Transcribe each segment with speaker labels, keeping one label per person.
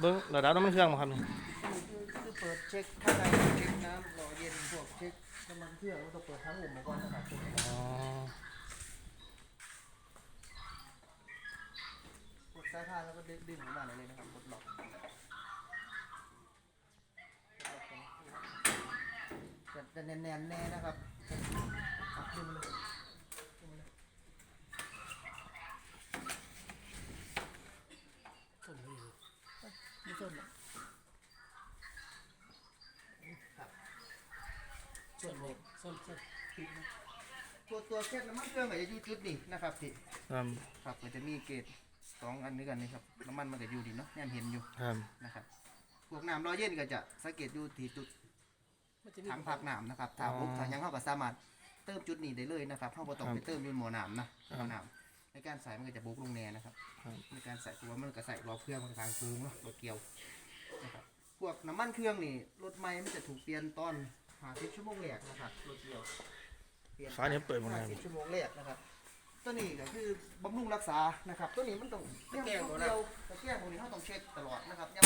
Speaker 1: เบิ้งระดับน้ำมันเครื่องมาครับนี่
Speaker 2: คือคือเปิดเช็คข้างในเช็คน้ำรอเย็นพวกเช็คน้ำมันเครื่องแล้วก็เปิดทั้งอุ่มมาก่อนนะครับ
Speaker 1: อ๋อ
Speaker 2: กดสายพานแล้วก็ดึงดึงออกมาเลยนะครับกดล็อกจะจะแน่นๆแน่นะครับอะดึงมาเลยดึงมาเลย
Speaker 3: ส้นนี่
Speaker 2: ไม่ส้นหรอกครับ
Speaker 3: ส้นเล็กส้นส้น
Speaker 2: ปิดนะตัวตัวเช็คน้ำมันเครื่องก็จะอยู่จุดนี้นะครับพี่
Speaker 1: ครับ
Speaker 2: ครับมันจะมีเกจสองอันนี้กันนี่ครับน้ำมันมันก็อยู่ดีเนาะแนมเห็นอยู่
Speaker 1: ครับ
Speaker 2: นะครับพวกน้ำรอเย็นก็จะสังเกตอยู่ที่จุด
Speaker 3: มันจะมี
Speaker 2: ถังพักน้ำนะครับถ้าปุ๊บถ้ายังเข้าก็สามารถเติมจุดนี้ได้เลยนะครับเข้าบ่ต้องไปเติมอยู่หม้อน้ำนะหม้อน้ำ ในการใส่มันก็จะบุกลงแน่นะครับ
Speaker 1: ครับ
Speaker 2: ในการใส่ตัวมันก็ใส่รอบเครื่องมันทางฟูงเนาะรถเกี่ยวนะครับพวกน้ำมันเครื่องนี่รถใหม่มันจะถูกเปลี่ยนตอนหาสิบชั่วโมงแรกนะครับรถเกี่ยวเปลี่ยน
Speaker 1: ฟ้าเนี่ยเปิดหมด
Speaker 2: ห้า
Speaker 1: แล้ว
Speaker 2: สิบชั่วโมงแรกนะครับ ตัวนี้ก็คือบำรุงรักษานะครับ ตัวนี้มันต้องเรื่องพวกเดียวตะแกรงพวกนี้เขาต้องเช็คตลอดนะครับยัง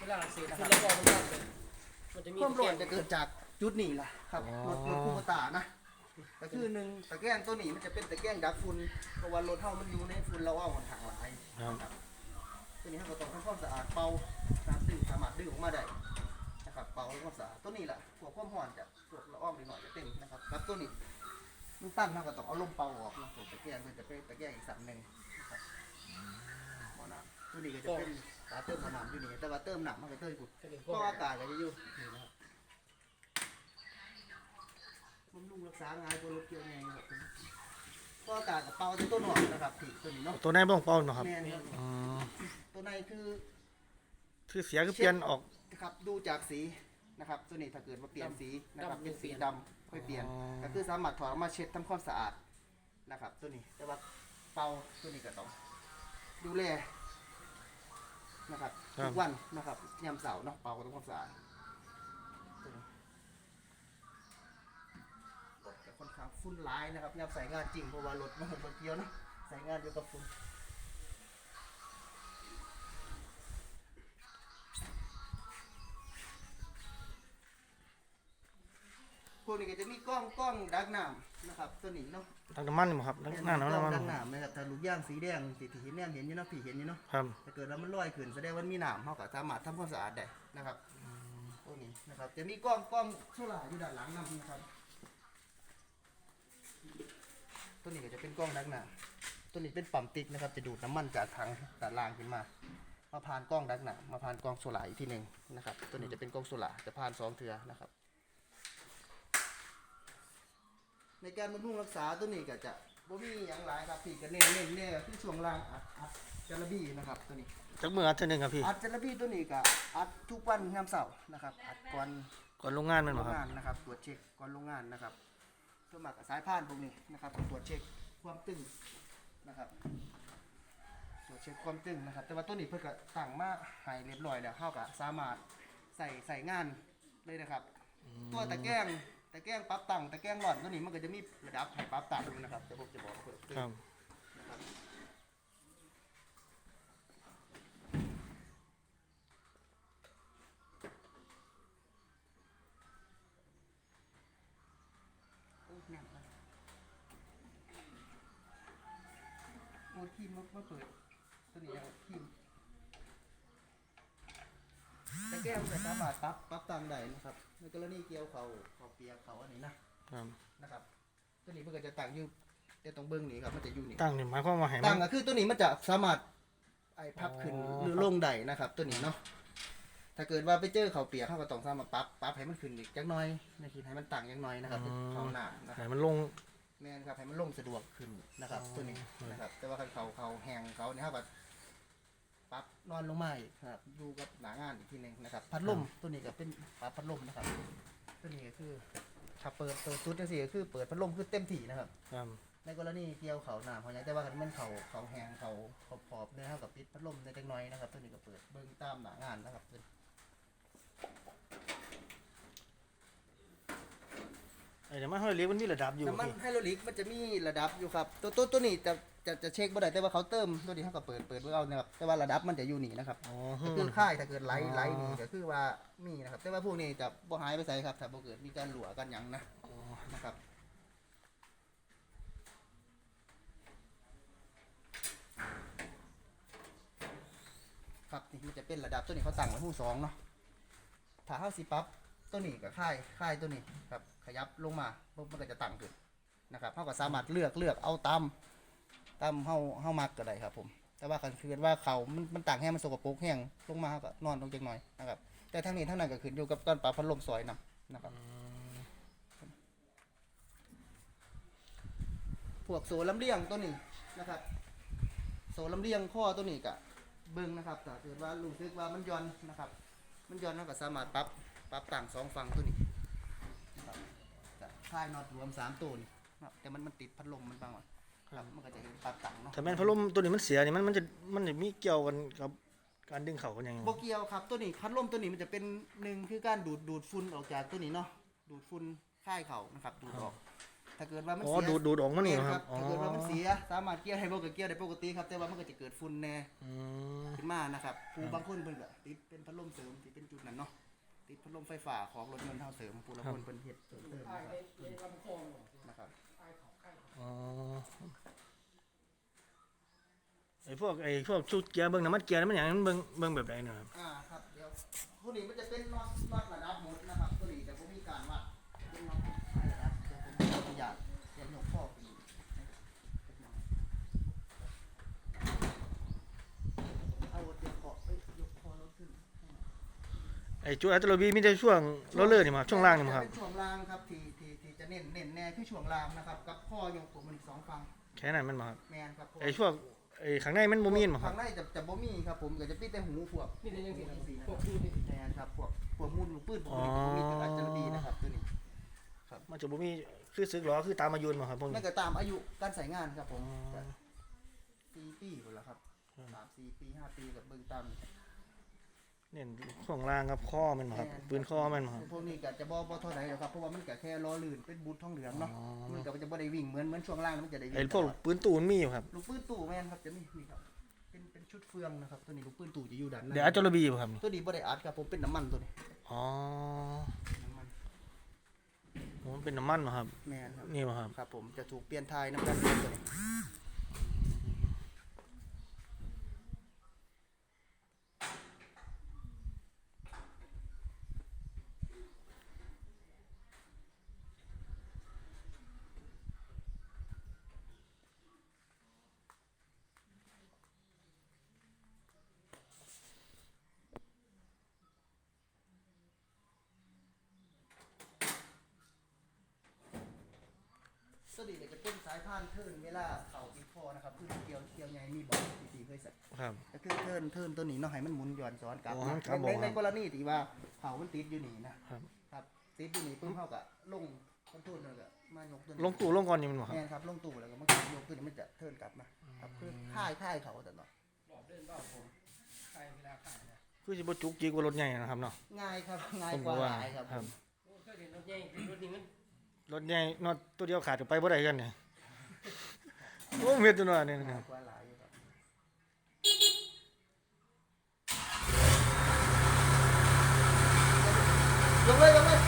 Speaker 3: เวลาเสียขึ้นแล้วก็มันก็เป็นมันจะมี
Speaker 2: ความร้อนจะเกิดจากจุดนี้ล่ะครับรถรถคูโบตานะ ก็คือหนึ่งตะแกรงตัวนี้มันจะเป็นตะแกรงดักฝุ่นเพราะว่ารถเฮามันอยู่ในฝุ่นละอองมันทางหลาย
Speaker 1: ครับ
Speaker 2: ตัวนี้เราก็ต้องทำความสะอาดเป่าน้ำดึงสามารถดึงออกมาได้นะครับเป่าแล้วก็สะอาดตัวนี้แหละพวกความร้อนจะพวกละอองนิดหน่อยจะเต็มนะครับครับตัวนี้มันตั้นเราก็ต้องเอาลมเป่าออกนะผมตะแกรงมันจะเป็นตะแกรงอีกสันหนึ่งนะครับหม้อน้ำตัวนี้ก็จะเป็นฝาเติมน้ำอยู่นี่แต่ว่าเติมน้ำมันก็เติมกุด
Speaker 3: ก็เป็น
Speaker 2: เพ
Speaker 3: พวก
Speaker 2: ราะอากาศก็จะอยู่นี่นะครับ บำรุงรักษาง่ายกว่ารถเกี่ยวไงครับเพราะอากาศกับเป่าจะต้นหอมนะครับที่ตัวนี้เนาะ
Speaker 1: ตัวไหนบ้างเป้าเนาะครับ
Speaker 2: แม่นครับ
Speaker 1: อ๋อ
Speaker 2: ตัวในคือ
Speaker 1: คือเสียคือเปลี่ยนออก
Speaker 2: นะครับดูจากสีนะครับตัวนี้ถ้าเกิดว่าเปลี่ยนสีนะครับเป็นสีดำค่อยเปลี่ยนก็คือสามารถถอดออกมาเช็ดทำความสะอาดนะครับ ตัวนี้แต่ว่าเป่าตัวนี้ก็ต้องดูแลนะครับ
Speaker 1: ครับ
Speaker 2: ทุกวันนะครับยามเสาร์เนาะเป่าทำความสะอาด ถจะค่อนข้างฝุ่นร้ายนะครับยามใส่งานจริงเพราะว่ารถมันรถเกียวเนาะใส่งานอยู่กับฝุ่นพวกนี้ก็จะมีกล้องกล้องดักน้ำนะครับตัวนี้เนาะ
Speaker 1: ทั้งน้ำมันนี่บ่ครับทั้งหน้าน้ำ
Speaker 2: กล้อง
Speaker 1: มัน
Speaker 2: ดักน้ำนะครับถ้าลูกย่างสีแดงสีที่เห็นแนมเห็นอยู่เนาะผีเห็นอยู่เนาะ
Speaker 1: ครับ
Speaker 2: ถ้าเกิดว่ามันลอยขึ้นแสดงว่ามันมีน้ำเขาก็สามารถทำความสะอาดได้นะครับตัวนี้นะครับจะมีกล้องกล้องโซล่าร์อยู่ด้านหลังนำนะครับ ตัวนี้ก็จะเป็นกล้องดักน้ำตัวนี้เป็นปั๊มติ๊กนะครับ จะดูดน้ำมันจากถังด้านล่างขึ้นมา มาผ่านกล้องดักน้ำมาผ่านกล้องโซล่าร์อีกทีหนึ่งนะครับ ตัวนี้จะเป็นกล้องโซล่าร์จะผ่านสองเทือนะครับ ในการบำรุงรักษาตัวนี้ก็จะบ่มีอย่างหลายครับพี่ก็เน้นเน้นเนี่ยคือช่วงล่างอัดอัดจาระบีนะครับตัวนี้
Speaker 1: จักมืออัดเท่านึงครับพี่
Speaker 2: อัดจาระบีตัวนี้ก็อัดทุกวันยามเสาร์นะครับ อัดก่อน
Speaker 1: ก่อนลงงานแมัน
Speaker 2: โร
Speaker 1: บ่
Speaker 2: ง
Speaker 1: ครับ
Speaker 2: งานนะครับตรวจเช็คก่อนโรงงานนะครับ สวนมัครกับสายพานพวกนี้นะครับตรวจเช็คความตึงนะครับตรวจเช็คความตึงนะครับ แต่ว่าตัวนี้เพิ่นก็ตั้งมาให้เรียบร้อยแล้วเข้ากับสามารถใส่ใส่งานเลยนะครับ ตัวตะแกรงตะแกรงปรั๊บตั้งตะแกรงหลอดตัวนี้มันก็จะมีระดับให้ปรั๊บตั้งอยู่นะครับเดี๋ยวผมจะบอกเพิ่มเติม
Speaker 1: ครับ
Speaker 2: รถปรั๊บปรั๊บตั้งได้นะครับ ในกรณีเกี่ยวเขาเขาเปียกเขาอันนี้นะครับนะครับ ตัวนี้มันก็จะตั้งอยู่แต่ตรงเบื้องนี้ครับมันจะอยู่นี่
Speaker 1: ตั้งนี่หมายความว่าให้มั
Speaker 2: ตั้
Speaker 1: น
Speaker 2: งก็คือตัวนี้มันจะสามารถไอพับขึ้น
Speaker 1: อ๋อ
Speaker 2: หรือลงได้นะครับ ตัวนี้เนาะถ้าเกิดว่าไปเจอเขาเปียกเขาก็ต้องสามารถปรั๊บปรั๊บให้มันขึ้นอีกจักหน้อยในคิดให้มันตั้งจักหน้อยนะครับเขาหน้านะค
Speaker 1: ให้
Speaker 2: รับ
Speaker 1: มันลง
Speaker 2: แม่นครับให้มันลงสะดวกขึ้นนะครับ
Speaker 1: อ๋อ
Speaker 2: ตัวนี้นะครับ แต่ว่าคันเขาเขาแห้งเขาเนี่ยครับก็ ปรั๊บนอนลงมาอีกครับอยู่กับหนางานอีกทีหนึงนะครับ พัดลมตัวนี้ก็เป็นปรั๊บพัดลมนะครับ ตัวนี้ก็คือถ้าเปิดเปิดสุดจังซี่ก็คือเปิดพัดลมคือเต็มที่นะครับ
Speaker 1: ครับ
Speaker 2: ในกรณีเกี่ยวเขาหนามเขาอยากแต่ว่าคันแมันเขาเขาแหงเขาขอบขอบเนี่ยเท่ากับปิดพัดลมในจักหน้อยนะครับ ตัวนี้ก็เปิดเบิ้งตามหนางานนะครับ
Speaker 1: ไอ้เดี๋ยวมันห้อยเลี้ยมันมีระดับอยู่
Speaker 2: น้ำมัน
Speaker 1: พี่
Speaker 2: ไฮโดรลิกมันจะมีระดับอยู่ครับ ตัวตัวตัวนี้จะจะจะเช็คบ่ได้แต่ว่าเขาเติมตัวนี้เขาก็เปิดเปิดไว้เอานะครับแต่ว่าระดับมันจะอยู่นี่นะครับ
Speaker 1: อ๋อ
Speaker 2: ก็คือค่ายถ้าเกิดไหลไหลนี่ก็คือว่ามีนะครับ แต่ว่าพวกนี้จะบ่หายไปใส่ครับ ถ้าบ่เกิดมีการหลัวกันหยังนะนะครับครับนี่มันจะเป็นระดับตัวนี้เขาตั้งไว้หูสองเนาะถ้าเฮาสิปรับ ตัวนี้กับค่ายค่ายตัวนี้ครับขยับลงมาปุ๊บมันก็จะตั้งขึ้นนะครับเฮาก็สามารถเลือกเลือกเอาตามตามเฮาเฮามักก็ได้ครับผมแต่ว่าคันคือว่าเขามันมันต่างแห้งมันสกปรกแห้งลงมาก็นอนลงจังหน่อยนะครับแต่ทั้งนี้ทั้งนั้นก็ขึ้นอยู่กับการปรับพัดลมซอยนํนะครับพวกโซลำเลียงตัวนี้นะครับโซลำเลียงข้อตัวนี้ก็เบิ่งนะครับถ้าเกิดว่ารู้สึกว่ามันย่อนนะครับ มันย่อนเราก็สามารถปรับ ปรับต่างสองฝั่งตัวนี้นะครับจะคลายน็อตรวมสามตัวนี่นะครับแต่มันมันติดพัดลมมันบางอะครับมันก็จะเห็นปรับต่างเนาะ
Speaker 1: ถ้าแม่นพัดลมตัวนี้มันเสียนี่มันมันจะมันจะมีเกี่ยวกันกับการดึงเข่ากันยังไง
Speaker 2: โบเกียวครับตัวนี้พัดลมตัวนี้มันจะเป็นหนึ่งคือการดูดดูดฝุ่นออกจากตัวนี้เนาะดูดฝุ่นค่ายเขานะครับดูดออก ถ้าเกิดว่ามัน
Speaker 1: อ๋อ
Speaker 2: เสีย
Speaker 1: ดูดดูดออกมานี่
Speaker 2: แม่
Speaker 1: ครับอ๋อ
Speaker 2: ถ้าเกิดว่ามันเสียสามารถเกี่ยวให้โบกับเกี่ยวได้ปกติครับแต่ว่ามันก็จะเกิดฝุ่นแน่
Speaker 1: อืม
Speaker 2: ขึ้นมานะครับผู้บางคนเพิ่นก็ติดเป็นพัดลมเสริมที่เป็นจุดนั้นเนาะ ติดพัดลมไฟฟ้าของรถยนต์เฮาเสริมผู้ละคนเพิ่นเฮ็ดเสริมเติม
Speaker 3: ไอ้
Speaker 2: นะครับ
Speaker 3: ไอ้ลำคอหน่อย
Speaker 2: นะครับ
Speaker 3: ไอ้เขาไอ้เขา
Speaker 1: อ๋อไอ้พวกไอ้พวกชุดเกียร์เบิ่งน้ำมันเกียร์นี่มันอย่างนั้นเบิ่งเบิ่งแบบใดเนะครับ
Speaker 2: อ่าครับเดี๋ยวผู้นี้มันจะเป็นน็อตน็อตระดับหมดนะครับตัวนี้จะบ่มีการวัดเป็นน็อตระดับเดี๋ยวผมขออนุญาตเดี๋ยวยกข้อขึ้นเอาเดี๋ยวขอเอ้ยยกคอรถขึ้น
Speaker 1: ไอ้จุดอัตโลบีมีแต่ช่วงโรลเลอร์นี่มาช่วงล่างนี่มาครับ
Speaker 2: เป็นช่วงล่างครับที่ที่ที่จะเน้นเน้นแน่คือช่วงล่างนะครับกับข้อยกผมมันอีกสองฝั่ง
Speaker 1: แค่นั้นมันมาครับ
Speaker 2: แมนครับผม
Speaker 1: ไอ้พวกไอ้ข้างในมันบ่มีนมาครับ
Speaker 2: ข้างในจะจะบ่มีครับผมก็จะปิดแต่หูพวก
Speaker 3: นี่แต่ยังสิ
Speaker 2: หูสีนะ
Speaker 3: พ
Speaker 2: ควรั
Speaker 3: ก
Speaker 2: บ
Speaker 3: ดูนี่
Speaker 2: แมนครับพวกพวกมูลลูกปืนพวกนี้พวกนี้เป็นอัจฉริยนะครับตัวนี้
Speaker 1: มันจะบ่มีคือซึกล้อคือตามอายุนมาครับพวก
Speaker 2: นั่
Speaker 1: นี้
Speaker 2: นก็ตามอายุการใช้งานครับผม
Speaker 1: อ๋อ
Speaker 2: จะสี่ปีหมดแล้วครับสามสี่ปีห้าปีกับเบิ่งตาม
Speaker 1: เน้นช่วงล่างครับข้อมันมาครับปืนข้อมันมาครับ
Speaker 2: พวกนี้ก็จะบ่บ่เท่าไหร่หรอกครับเพราะว่ามันก็แค่ล้อลื่นเป็นบูททองเหลืองเนาะ
Speaker 1: อ๋อ
Speaker 2: มันก็จะบ่ได้วิ่งเหมือนเหมือนช่วงล่างนะมันจะได้วิ่ง
Speaker 1: ไอ้พวก
Speaker 2: ตลอด
Speaker 1: ปืนตูนมีอยู่ครับ
Speaker 2: ลูกปืนตู่แม่นครับจะมีมีครับเป็นเป็นชุดเฟืองนะครับตัวนี้ลูกปืนตู่จะอยู่ด้านใน
Speaker 1: เดี๋ยวอัตโลบีอยู่ครับนี่
Speaker 2: ตัวนี้บ่ได้อัดครับผมเป็นน้ำมันตัวนี้
Speaker 1: อ๋อ
Speaker 2: น้ำมัน
Speaker 1: มันเป็นน้ำมันมาครับ
Speaker 2: แม่นครับ
Speaker 1: นี่มาครับ
Speaker 2: ครับผมจะถูกเปลี่ยนทายน้ำกันเปลี่ยนตัวนี้ ตัวนี้เนี่ยจะเป็นสายพานเทิร์นเวลาเข่าติดคอนะครับคือเกี่ยวเกี่ยวใหญ่มีบอกที่เคยใส่
Speaker 1: ครับ
Speaker 2: ก็คือเทิร์นเทิร์นตัวนี้เนาะให้มันหมุนย้อนซ้อนกลับ
Speaker 1: อ๋อ
Speaker 2: นะครับ
Speaker 1: ผม
Speaker 2: ในใน
Speaker 1: ครับ
Speaker 2: กรณีที่ว่าเข่ามันติดอยู่นี่นะครับ ครับติดอยู่นี่เพิ่งเข้ากับลงคอนโทรลแล้วก็มายกตัวนี้
Speaker 1: ลงตู้ลงก่อนนี่มันมาครับ
Speaker 2: แม่นครับลงตู่แล้วก็มันก็ยกขึ้นมันจะเทิร์นกลับมาครับคือค่ายค่ายเขาแต่เนาะ
Speaker 3: หลอกเดินบ้าผมใครเวลาขายนะ
Speaker 1: คือสิบ่จุกจิกกว่ารถใหญ่นะครับเนาะ
Speaker 2: ง่ายครับง่าย
Speaker 1: ผม
Speaker 2: ก
Speaker 1: ก็
Speaker 2: ว่า
Speaker 1: ว่า
Speaker 2: หลายครับ
Speaker 1: ครับ
Speaker 3: โอ้เคยเห็นรถใหญ่เป็นรถนี้มัน
Speaker 1: รถใหญ่นอดตัวเดียวขาดก็ไปบ่ได้กันเนี่ยโอ้เม็ดตัวน้อยนี่นะค
Speaker 2: ง่า
Speaker 1: รั
Speaker 2: ย
Speaker 1: บ
Speaker 2: กว่าหลายอยู่ครับยกเลยยกเลย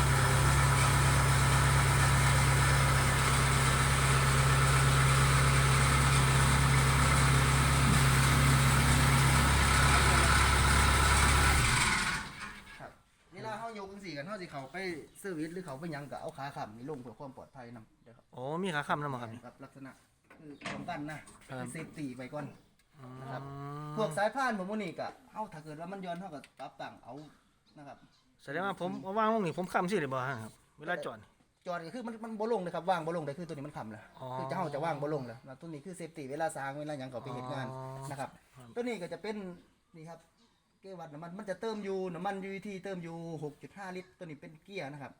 Speaker 2: ครับเวลาเขายกจังสี่กัน เขาสิเขาไปเซอร์วิสหรือเขาไปหยังก็เอาขาขับนี่ลงเพื่อความปลอดภัยนำเด้อครับ
Speaker 1: โอ้มีขาค้ำนำมาครับนี่
Speaker 2: ครับลักษณะคือป้องกันนะครับเซฟตี้ไปก่อน นะครับ
Speaker 1: อืม
Speaker 2: พวกสายพานผมว่านี่ก็เฮาถ้าเกิดว่ามันย้อนเฮาก็ปรับตั้งเอานะครับ
Speaker 1: แสดงว่าผมเอาวางลงนี่ผมค้ำสิได้บ่ฮะครับเวลาจอดนี่
Speaker 2: จอดก็คือมันมันบ่ลงเลยครับว่างบ่ลงเลยคือตัวนี้มันค้ำแล้ว
Speaker 1: อ๋อ
Speaker 2: คือจะเฮาจะว่างบ่ลงแล้วแล้วตัวนี้คือเซฟตี้เวลาสร้างเวลาหยังเขาไปเฮ็ดงาน
Speaker 1: อ๋อ
Speaker 2: นะครับ
Speaker 1: ครับ
Speaker 2: ตัวนี้ก็จะเป็นนี่ครับ เกียร์วัดน้ำมันมันจะเติมอยู่น้ำมัน UT เติมอยู่6.5ลิตร ตัวนี้เป็นเกียร์นะครับ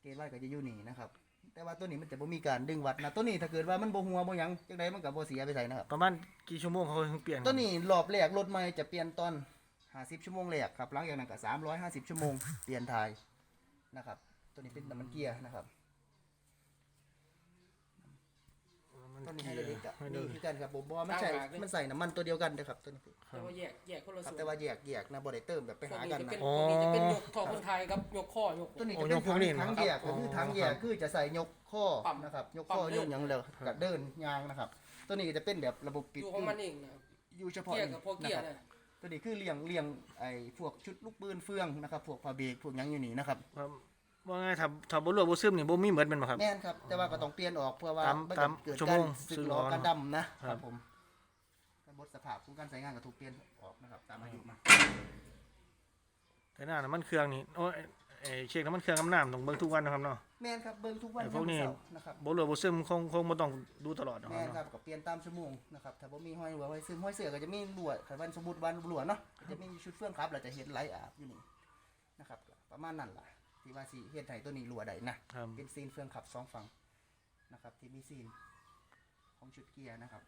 Speaker 2: เกียร์วัดก็จะอยู่นี่นะครับ แต่ว่าตัวนี้มันจะบ่มีการดึงวัดนะตัวนี้ถ้าเกิดว่ามันบ่หัวบ่หยังจังไดมันก็บ่เสียไปใส่นะครับ
Speaker 1: ประมาณกี่ชั่วโมงเขาถึงเปลี่ยน
Speaker 2: ตัวนี้รอบแรกรถใหม่จะเปลี่ยนตอน50ชั่วโมงแรกครับหลังจากนั้นก็350ชั่วโมงเปลี่ยนทายนะครับ ตัวนี้เป็นน้ำมันเกียร์นะครับ ตัวนี้ไฮโดรลิกอะ
Speaker 1: ไฮโดร
Speaker 2: นี่
Speaker 1: ลิ
Speaker 2: คื
Speaker 1: ก
Speaker 2: อกันครับผมบอกว่ามันใช่มันใส่น้ำมันตัวเดียวกันนะครับตัวนี้
Speaker 3: แต่ว่าแยกแยกคนละ
Speaker 2: ครับ
Speaker 3: ส่วน
Speaker 2: แต่ว่าแยกแยกนะบ่ได้เติมแบบไป
Speaker 3: พวก
Speaker 2: หา
Speaker 3: นี้
Speaker 2: กัน
Speaker 3: จะ
Speaker 2: นะ
Speaker 3: เป็นพวกนี้จะเป็นยกท่อคนไทยครับยกข้อยก
Speaker 2: ตัวนี้
Speaker 1: โอ้
Speaker 2: จะ
Speaker 1: ย
Speaker 2: เป็น
Speaker 1: กพวกนี้
Speaker 2: ถัง
Speaker 1: นะครับ
Speaker 2: แยกก็คือถังแยก
Speaker 1: อ๋อ
Speaker 2: คือจะใส่ยกข้อ
Speaker 3: ปั๊ม
Speaker 2: นะครับยก
Speaker 3: ปั๊
Speaker 2: ข้อ
Speaker 3: ม
Speaker 2: ย
Speaker 3: เดิ
Speaker 2: ก
Speaker 3: น
Speaker 2: หยังเลยกับเดินยางนะครับ ตัวนี้ก็จะเป็นแบบระบบปิด
Speaker 3: อยู่ของมันเองนะครับ
Speaker 2: อยู่เฉพาะ
Speaker 3: เกียร์กับพวกเกียร์
Speaker 2: นะครับ
Speaker 3: นะ
Speaker 2: ตัวนี้คือเลี้ยงเลี้ยงไอ้พวกชุดลูกปืนเฟืองนะครับพวกพาเบรกพวกหยังอยู่นี่นะครับ
Speaker 1: ครับ ว่าไงถ้าถ้าบ่รั่วบ่ซึมนี่บ่มีเหมือนแม่นบ่ครับ
Speaker 2: แม่นครับ แต่ว่าก็ต้องเปลี่ยนออกเพื่อว่า
Speaker 1: ตาม
Speaker 2: ไม่
Speaker 1: ตาม
Speaker 2: เกิด
Speaker 1: ชั่วโม
Speaker 2: การ
Speaker 1: ง
Speaker 2: สึก
Speaker 1: สึก
Speaker 2: หร
Speaker 1: หร
Speaker 2: อ
Speaker 1: อ
Speaker 2: การดำนะค
Speaker 1: ครั
Speaker 2: รับ บผมการบดสภาพของการใช้งานก็ถูกเปลี่ยนออกนะครับตามอายุมา
Speaker 1: แต่หน้าน้ำมันเครื่องนี่โอ้ยเอ้ยเช็คน้ำมันเครื่องน้ำน้ำต้องเบิ่งทุกวันนะครับเนาะ
Speaker 2: แม่นครับเบิ่งทุกวัน
Speaker 1: ไอ้พวกนี้
Speaker 2: ยามเช้านะครับ
Speaker 1: บ่รั่วบ่ซึมคงคงบ่ต้องดูตลอดนะค
Speaker 2: แม่นค
Speaker 1: รั
Speaker 2: รั
Speaker 1: บบ
Speaker 2: ก็เปลี่ยนตามชั่วโมงนะครับถ้าบ่มีห้อยหัวห้อยซึมห้อยเสือก็จะมีลวดขันวันสมมุติวันลวดเนาะก็จะมีชุดเฟื่องครับเราจะเห็นไหลอาบอยู่นี่นะครับก็ประมาณนั้นล่ะ ที่ว่าสิเฮ็ดให้ตัวนี้ลวดได้นะครับ เป็นซีนเฟื่องขับสองฝั่งนะครับ ที่มีซีนของชุดเกียร์นะครับ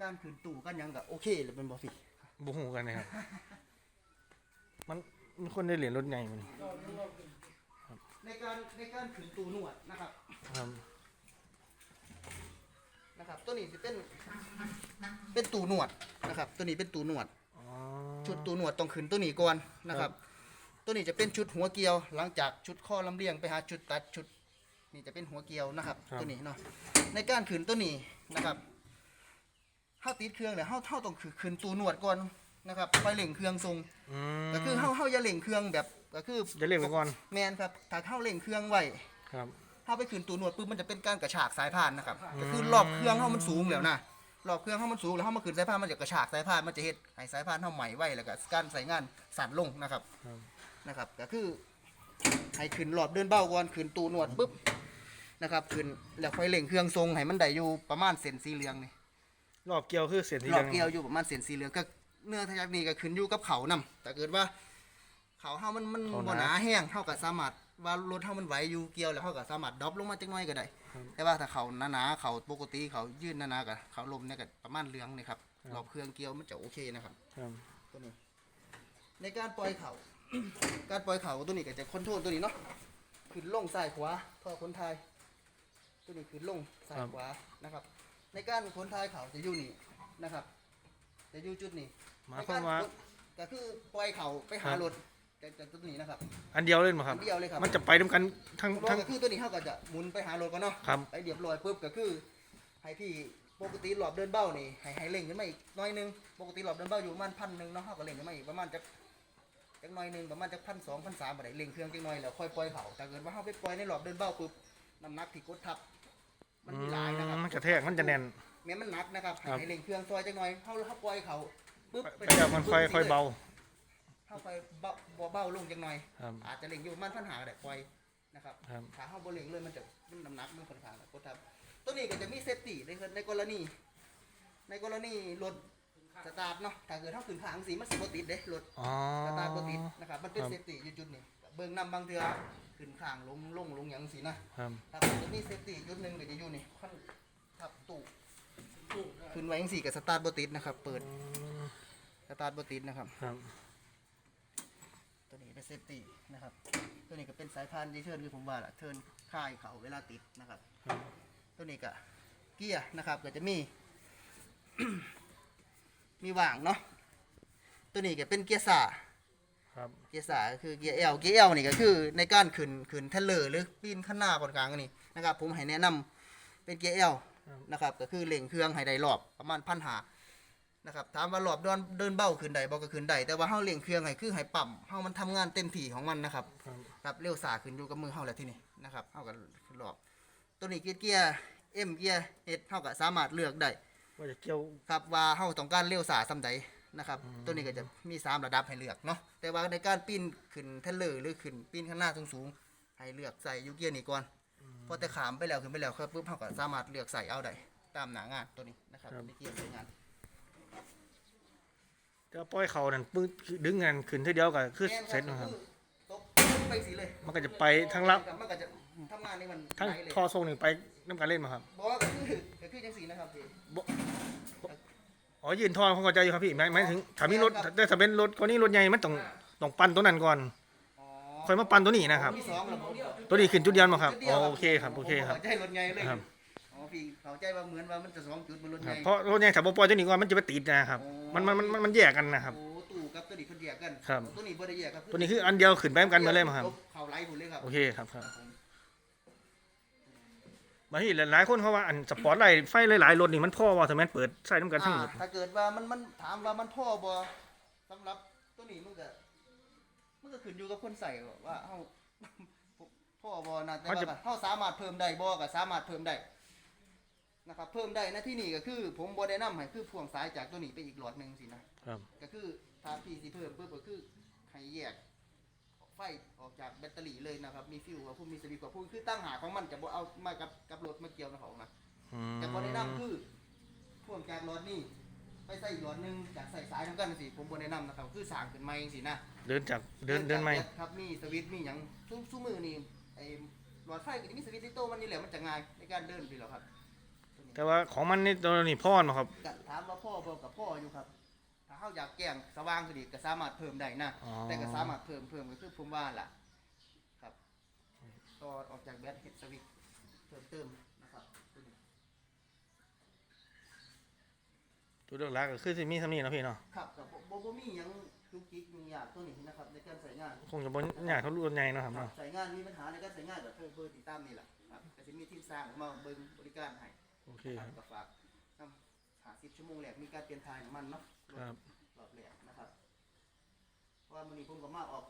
Speaker 2: การขืนตู่กันหยังก็โอเคเลยเป็นบ่ผิด
Speaker 1: บ่ฮู้กันนะครับ มันมีคนได้เหรียญรถใหญ่มัน
Speaker 2: ในการในการขืนตู่นวดนะครับ
Speaker 1: ครับ
Speaker 2: นะครับ ตัวนี้จะเป็น เป็นตู่นวดนะครับ ตัวนี้เป็นตู่นวด
Speaker 1: อ๋อ
Speaker 2: ชุดตูหนวดต้องขึ้นตัวนี้ก่อนนะครับ ตัวนี้จะเป็นชุดหัวเกลียว หลังจากชุดข้อลำเลียงไปหาชุดตัดชุดนี่จะเป็นหัวเกลียวนะครับตัวนี้เนาะในการขึ้นตัวนี้นะครับเฮาติดเครื่องเนี่ยเฮาเฮาต้องขึ้นตูหนวดก่อนนะครับไปเล่งเครื่องทรง
Speaker 1: อืม
Speaker 2: ก็คือเฮาเฮาอย่าเล่งเครื่องแบบก็คือ
Speaker 1: จะเรียกไว้ก่อน
Speaker 2: แมนครับถ้าเฮาเล่งเครื่องไว้
Speaker 1: ครับ
Speaker 2: เฮาไปขึ้นตูหนวดปุ๊บมันจะเป็นการกระชากสายพานนะครับก็คือรอบเครื่องเฮามันสูงแล้วนะรอบเครื่องเฮามันสูงแล้วเฮามาขึ้นสายพานมันจะกระชากสายพานมันจะเฮ็ดให้สายพานเฮาใหม่ไว้แล้วก็การใส่งานสั่นลงนะครับ
Speaker 1: ครับ
Speaker 2: นะครับ ก็คือให้ขึ้นหลอดเดินเบ้าก่อนขึ้นตูหนวดปุ๊บนะครับขึ้นแล้วค่อยเล่งเครื่องทรงให้มันได้อยู่ประมาณเส้นสีเหลืองนี่
Speaker 1: รอบเกี่ยวคือเส้นสี
Speaker 2: ห
Speaker 1: เห
Speaker 2: ล
Speaker 1: ลื
Speaker 2: อ
Speaker 1: อง
Speaker 2: ดเกลียวอยู่ประมาณเส้นสีเหลืองก็เนื้อทะยักนี้ก็ขึ้นอยู่กับเขานํแต่เกิดว่าเขาเฮามันมันบ่หนาแห้งเฮาก็สามารถว่ารถเฮามันไหวอยู่เกี่ยวแล้วเฮาก็สามารถดรอปลงมาจักหน่อยก็ได้ แต่ว่าถ้าเขาหนาๆเขาปกติเขายืนหนาๆก็เขาลมเนี่ยก็ประมาณเหลืองนี่ครับรอบเครื่องเกี่ยวมันจะโอเคนะครับ
Speaker 1: ครับ
Speaker 2: ตัวนี้ในการปล่อยเขา การปล่อยเขาตัวนี้ก็จะคอนโทรลตัวนี้เนาะขึ้นลงซ้ายขวาท่อคนไทายตัวนี้ขึ้นลงซ้ายขวานะครับ ในการคนไทายเขาจะอยู่นี่นะครับจะอยู่จุดนี้
Speaker 1: หมายความว่า
Speaker 2: ในกรก็คือปล่อยเขาไปหารถจากจากจุดนี้นะครับ
Speaker 1: อันเดียวเล่นบ่ค
Speaker 2: อั
Speaker 1: รับ
Speaker 2: นเดียวเลยครับ
Speaker 1: มันจะไปด้วยกันทั้ง
Speaker 2: รถ
Speaker 1: ทั้ง
Speaker 2: ก็คือตัวนี้เขาก็จะหมุนไปหารถก่อนเนาะ
Speaker 1: ครับ
Speaker 2: ไปเรียบร้อยปุ๊บก็คือให้พี่ปกติหลอบเดินเบ้านี่ให้ให้เล่งขึ้นมาอีกหน้อยหนึงปกติหลอบเดินเบ้าอยู่ประมาณพันหนึ่งเนาะเขาก็เล่งขึ้นมาอีกประมาณจะ จักหน้อยหนึงประมาณจะพันสองพันสามอะไรเล่งเครื่องจักหน้อยแล้วค่อยปล่อยเขาแต่เกิดว่าเขาไปปล่อยในหลอบเดินเบ้าปุ๊บน้ำหนักที่กดทับ มันมีหลายนะครับ
Speaker 1: มันกระแทกมันจะแน่น
Speaker 2: แม้มันหนักนะครับ
Speaker 1: ครับ
Speaker 2: ให้เล่งเครื่องซอยจักหน้อยเขาเขาปล่อยเขาปุ๊บ
Speaker 1: ไปเดี๋ยวมันค่อยค่อยเบา
Speaker 2: เขาค่อยเบาเบาเบาลงจักหน่อย
Speaker 1: ครับ
Speaker 2: อาจจะเล่งอยู่ประมันพันหาก็ได้ปล่อยนะครับ
Speaker 1: ครับ
Speaker 2: ขาเข้าบริเวณเลยมันจะมันน้ำหนักมันค่อนข้างกดทับ ตัวนี้ก็จะมีเซฟตี้ในในกรณี ในกรณีรถ สตาร์ทเนาะถ้าเกิดเท่าขึ้นขางสีมันสิบติดเด้รถ
Speaker 1: อ๋อ
Speaker 2: สตาร์ทบ่ติดนะครับมันเป็น
Speaker 1: ครับ
Speaker 2: เซฟตี้อยู่จุดนี้เบิ่งนำบางเทื่อขึ้นข้างลงลงลงหยังสีนะครับถ้ามันจะมีเซฟตี้จุดหนึงก็จะอยู่นี่ขั้นทับตู้ขึ้นไว้จังซี่กับสตาร์ทบ่ติดนะครับ เปิด
Speaker 1: อืม
Speaker 2: สตาร์ทบ่ติดนะครับ
Speaker 1: ครับ
Speaker 2: ตัวนี้เป็นเซฟตี้นะครับ ตัวนี้ก็เป็นสายพานที่เทิร์นคือผมว่าล่ะเทิร์นค่ายเขาเวลาติดนะครับ
Speaker 1: ครับ
Speaker 2: ตัวนี้ก็เกียร์นะครับก็จะมี มีว่างเนาะตัวนี้ก็เป็นเกียร์สา
Speaker 1: ครับ
Speaker 2: เกียร์สาก็คือเกียร์เอลเกียร์เอลนี่ก็คือในการขึ้นขึ้นเทเลอร์หรือปีนข้างหน้าก่อนกลางอันนี้นะครับ ผมให้แนะนำเป็นเกียร์เอลนะครับก็คือเล่งเครื่องให้ได้รอบประมาณพันหานะครับถามว่ารอบเดินเดินเบ้าขึ้นใดบ่ก็ขึ้นใดแต่ว่าเฮาเล่งเครื่องให้คือให้ปั๊มเฮามันทำงานเต็มที่ของมันนะครับ
Speaker 1: ครับ
Speaker 2: ครับเร็วสาขึ้นอยู่กับมือเฮาแล้วที่นี่นะครับเฮาก็รอบตัวนี้เกียร์เกียร์เอ็มเกียร์เอเฮาก็สามารถเลือกได้
Speaker 1: ว่าจะเกี่ยว
Speaker 2: ครับว่าเฮาต้องการเร็วสาส่ำใดนะครับตัวนี้ก็จะมีสามระดับให้เลือกเนาะแต่ว่าในการปีนขึ้นเทเลอร์หรือขึ้นปีนข้างหน้าสูงๆให้เลือกใส่อยูเกียร์นี่ก่อนพอแต่ขามไปแล้วขึ้นไปแล้วครับปุ๊บเฮาก็สามารถเลือกใส่เอาได้ตามหนางานตัวนี้นะครับในเกียร์ใส่งาน
Speaker 1: จะปล่อยเขานั่นปึ้งดึงกันขึ้นทีเดียวก็คือ
Speaker 2: แม่น
Speaker 1: เสร็จนะครับ
Speaker 2: อตกไปสิเลย
Speaker 1: มันก็จะไปทั้งรับ
Speaker 2: มันก็จะทำงานนี่มัน
Speaker 1: ทั้ง
Speaker 2: ไหลเลย
Speaker 1: ท่อทรงหนึ่งไป น้ำการเล่นมาครับ
Speaker 2: บอกว่าก็คือก็คือจังสีนะครับพี่
Speaker 1: อ๋อยืนท่อเขาเข้าใจอยู่ครับพี่หมายหมายถึงถ้ามีรถแต่ถ้าเป็นรถคนนี้รถใหญ่มันต้องต้องปั่นตัวนั้นก่อน
Speaker 2: อ๋อ
Speaker 1: ค่อยมาปั่นตัวนี้นะครับ
Speaker 2: มีสองระบบ
Speaker 1: ตัวนี้ขึ้นจุดเดียวมาครับอ๋อโอเคครับโอเคครับ
Speaker 2: จะให้รถไงเลย
Speaker 1: ครับ
Speaker 2: อ๋อพี่เข้าใจว่าเหมือนว่ามันจะสองจุดบนรถ
Speaker 1: ค
Speaker 2: ให
Speaker 1: รับ
Speaker 2: ญ่
Speaker 1: เพราะรถใหญ่ถ้าบ่ปล่อยตัวนี้ก่อนมันจะไปติดนะครับ
Speaker 2: โอ้
Speaker 1: มันมันมันมันแยกกันนะครับ
Speaker 2: โอ้ตู้กับตัวนี้เขาแยกกัน
Speaker 1: ครับ
Speaker 2: ตัวนี้บ่ได้แยกครับ
Speaker 1: ตัวนี้คืออันเดียวขึ้นไปเหมือนกันหมดเลยมั้งครับ
Speaker 2: เข้าไล่พุ่นเลยครับ
Speaker 1: โอเคครับครับ บางทีหลายๆคนเขาว่าอันสปอร์ตไลท์ไฟหลายๆรถนี่มันพ่อว่าสมัยเปิดใส่น้ำกันทั้งหมด
Speaker 2: อ่าถ้าเกิดว่ามันมันถามว่ามันพ่อบ่สำหรับตัวนี้มันก็มันก็ขึ้นอยู่กับคนใส่ว่าเฮาพ่อบ่นะแต่ว่าก็เฮาสามารถเพิ่มได้บ่ก็สามารถเพิ่มได้นะครับเพิ่มได้นะที่นี่ก็คือ ผมบ่ได้นำให้คือพ่วงสายจากตัวนี้ไปอีกหลอดหนึงสินะครับก็คือถ้าพี่สิเพิ่มปุ๊บก็คือให้แยกไฟออกจากแบตเตอรี่เลยนะครับ มีฟิวกับผู้มีสวิตช์กับผู้คือตั้งหาของมันจะบ่เอามากับกับรถมาเกี่ยวนะของนะ
Speaker 1: อืม
Speaker 2: แต่บ่ได้นำคือพ่วงจากหลอดนี้ไปใส่อีกหลอดหนึงจากใส่สายนํกันสิผมบ่ได้นำนะครับ คือสร้างขึ้นใหม่สินะ
Speaker 1: เดินจากเดินเดินไม่
Speaker 2: ครับมีสวิตช์มีหยังซุ้มซุ้มมือนี่ไอ้หลอดไฟก็จะมีสวิตช์ที่โตมันนี่แหละมันจะง่ายในการเดินไปแล้วครับ
Speaker 1: แต่ว่าของมันนี่ตัวนี้พ่อเนาะครับ
Speaker 2: ก็ถามว่าพ่อบอกกับพ่ออยู่ครับถ้า เขาอยากแจ้งสว่างขึ้นอีกก็สามารถเพิ่มได้นะ
Speaker 1: อ๋อ
Speaker 2: แต่ก็สามารถเพิ่มเพิ่มก็คือผมว่าล่ะ ครับต่อออกจากแบตเห็ดสวิตช์เพิ่มเติมนะครับตัวนี้
Speaker 1: ตัวเลือกหลักก็คือสิมีสำนีเนาะพี่เนาะ
Speaker 2: ครับกับโบโบมีหยังจุกจิกมีอยากตัวนี้นะครับ ในการใส่งาน
Speaker 1: คงจะบ่ยากเท่ารถใหญ่เนาะครับ
Speaker 2: ครับ
Speaker 1: เนาะ
Speaker 2: ใส่งานมีปัญหาในการใส่งานแบบเพิ่มเพิ่มติดตามนี่แหละครับแต่จะมีทีมสร้างมาเบิ่งบริการให้
Speaker 1: โอเค
Speaker 2: ค
Speaker 1: ค
Speaker 2: รั
Speaker 1: รั
Speaker 2: บบก็ฝากนำหาสิบชั่วโมงแรกมีการเปลี่ยนทายน้ำมันเนาะ
Speaker 1: ครับ
Speaker 2: รอบแรกนะครับเพราะ ว่ามื้อนี้ผมก็มาออก